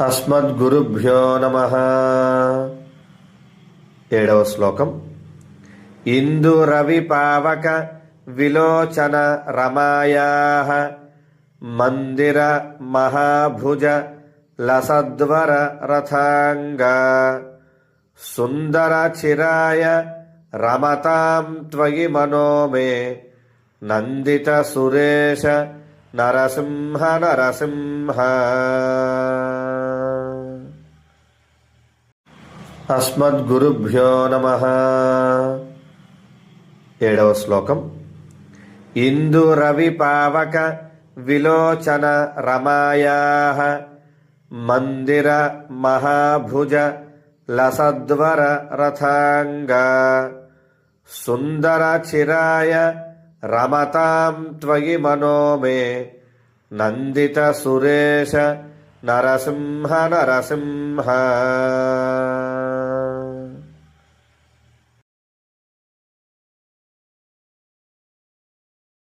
అస్మద్గురుభ్యో నమ. ఏడవ శ్లోకం. ఇందు రవి పావక విలోచన రమాయా. మందిర మహాభుజ లసద్వర రథాంగా. సుందర చిరాయ రమతాం త్వయి మనోమే నందిత సురేశ నరసింహ నరసింహ. అస్మద్గురుభ్యో నమ. ఏడవ శ్లోకం. ఇందురవి పావక విలోచన రమాయా. మందిర మహాభుజ లసద్వర రథాంగ. సుందర చిరాయ రమతాం త్వయి మనో మే నందిత సురేశ నరసింహ నరసింహ